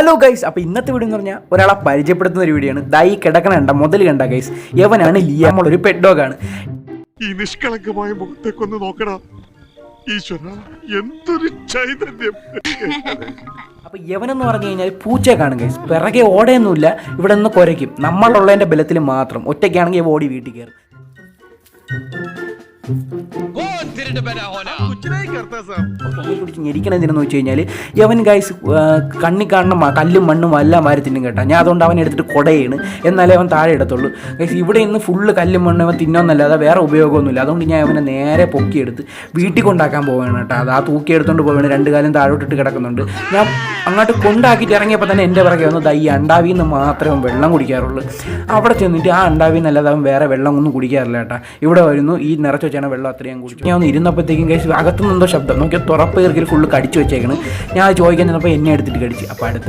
Hello guys അപ്പോൾ ഇന്നത്തെ video എന്ന് പറഞ്ഞാൽ ഒരാളെ പരിചയപ്പെടുത്തുന്ന ഒരു വീഡിയോ ആണ്. ദൈ കിടക്കണ കണ്ട മുതൽ കണ്ട ഗൈസ് യവനാണ് ലിയ. നമ്മളൊരു പെറ്റ് ഡോഗാണ് ഈ നിഷ്കളങ്കമായ മുഖത്തേക്കൊന്ന് നോക്കടാ. ഈശ്വര എന്തൊരു ചൈതന്യം. അപ്പോൾ യവനെന്ന് പറഞ്ഞു കഴിഞ്ഞാൽ പൂച്ചയെ കാണും ഗൈസ് പിറകെ ഓടയൊന്നുമില്ല ഇവിടെ നിന്ന് കുരയ്ക്കും. നമ്മളുള്ളതിന്റെ ബലത്തിൽ മാത്രം. ഒറ്റയ്ക്കാണെങ്കിൽ ഓടി വീട്ടിൽ കയറും. ഞെരിക്കണതിനെന്ന് വെച്ച് കഴിഞ്ഞാൽ യവൻ ഗൈസ് കണ്ണി കാണുന്ന കല്ലും മണ്ണും എല്ലാം വാരി തിന്നും കേട്ടോ? ഞാൻ അതുകൊണ്ട് അവൻ എടുത്തിട്ട് കൊടയാണ്. എന്നാലേ അവൻ താഴെ ഇടത്തുള്ളൂ. ഗൈസ് ഇവിടെ ഇന്ന് ഫുള്ള് കല്ലും മണ്ണും അവൻ തിന്നോന്നല്ലാതെ വേറെ ഉപയോഗമൊന്നുമില്ല. അതുകൊണ്ട് ഞാൻ അവനെ നേരെ പൊക്കിയെടുത്ത് വീട്ടിൽ കൊണ്ടാക്കാൻ പോവുകയാണ് കേട്ടോ. അത് ആ തൂക്കി എടുത്തുകൊണ്ട് പോവുകയാണ്. രണ്ട് കാലം താഴോട്ടിട്ട് കിടക്കുന്നുണ്ട്. ഞാൻ അങ്ങോട്ട് കൊണ്ടാക്കിയിട്ട് ഇറങ്ങിയപ്പോൾ തന്നെ എന്റെ പിറകെ വന്ന് ദൈ അണ്ടാവിൽ നിന്ന് മാത്രമേ അവൻ വെള്ളം കുടിക്കാറുള്ളൂ. അവിടെ ചെന്നിട്ട് ആ അണ്ടാവിൽ നിന്നല്ലാതെ അവൻ വേറെ വെള്ളം ഒന്നും കുടിക്കാറില്ല കേട്ടോ. ഇവിടെ വരുന്നു. ഈ നിറച്ച് വെച്ചാണ് വെള്ളം അത്രയും കുടിച്ചു ഞാൻ ഒന്ന് ഇരുന്നപ്പോഴത്തേക്കും കഴിച്ച് അകത്തുനിന്നെന്തോ ശബ്ദം. നോക്കിയാൽ തുറപ്പ് കയറി ഫുള്ള് കടിച്ചു വെച്ചേക്കണ്. ഞാൻ ചോദിക്കാൻ ചെന്നപ്പോൾ എന്നെ എടുത്തിട്ട് കടിച്ച്. അപ്പോൾ അടുത്ത്